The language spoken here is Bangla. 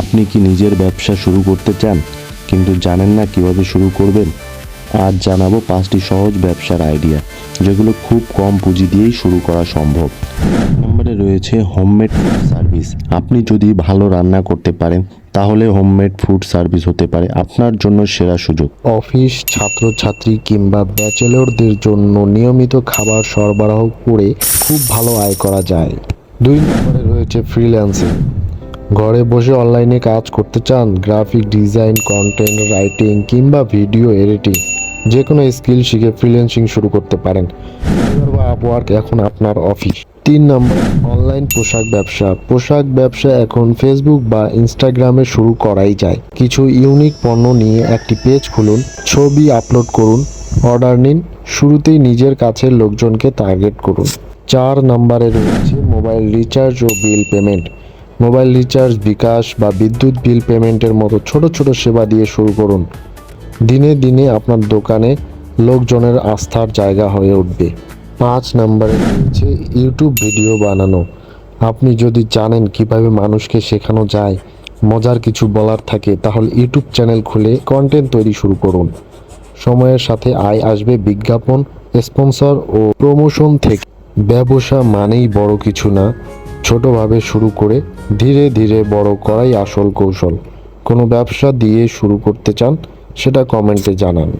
আপনি কি নিজের ব্যবসা শুরু করতে চান? কিন্তু জানেন না কীভাবে শুরু করবেন? আজ জানাব পাঁচটি সহজ ব্যবসার আইডিয়া, যেগুলো খুব কম পুঁজি দিয়েই শুরু করা সম্ভব। নম্বরে রয়েছে হোমমেড ফুড সার্ভিস। আপনি যদি ভালো রান্না করতে পারেন, তাহলে হোমমেড ফুড সার্ভিস হতে পারে আপনার জন্য সেরা সুযোগ। অফিস, ছাত্রছাত্রী কিংবা ব্যাচেলরদের জন্য নিয়মিত খাবার সরবরাহ করে খুব ভালো আয় করা যায়। দুই নম্বরে রয়েছে ফ্রিল্যান্সিং। ঘরে বসে অনলাইনে কাজ করতে চান, গ্রাফিক ডিজাইন কন্টেন্ট রাইটিং কিংবা ভিডিও এডিটিং যে কোনো স্কিল শিখে ফ্রিল্যান্সিং শুরু করতে পারেন। বা আপওয়ার্ক এখন আপনার অফিস তিন নম্বর অনলাইন পোশাক ব্যবসা। পোশাক ব্যবসা এখন ফেসবুক বা ইনস্টাগ্রামে শুরু করাই যায়। কিছু ইউনিক পণ্য নিয়ে একটি পেজ খুলুন, ছবি আপলোড করুন অর্ডার নিন, শুরুতেই নিজের কাছের লোকজনকে টার্গেট করুন। চার নম্বরে রয়েছে মোবাইল রিচার্জ ও bill payment mobile recharge, bKash বা বিদ্যুৎ বিল পেমেন্টের মতো ছোট ছোট সেবা দিয়ে শুরু করুন। দিনে দিনে আপনার দোকানে লোকজনের আস্থার জায়গা হয়ে উঠবে। পাঁচ নম্বরে রয়েছে ইউটিউব ভিডিও বানানো। আপনি যদি জানেন কীভাবে মানুষকে শেখানো যায়, মজার কিছু বলার থাকে, তাহলে ইউটিউব চ্যানেল খুলে কন্টেন্ট তৈরি শুরু করুন। সময়ের সাথে আয় আসবে বিজ্ঞাপন স্পন্সর ও প্রমোশন থেকে। ব্যবসা মানেই বড় কিছু না ছোটভাবে শুরু করে ধীরে ধীরে বড় করাই আসল কৌশল। কোনো ব্যবসা দিয়ে শুরু করতে চান, সেটা কমেন্টে জানান।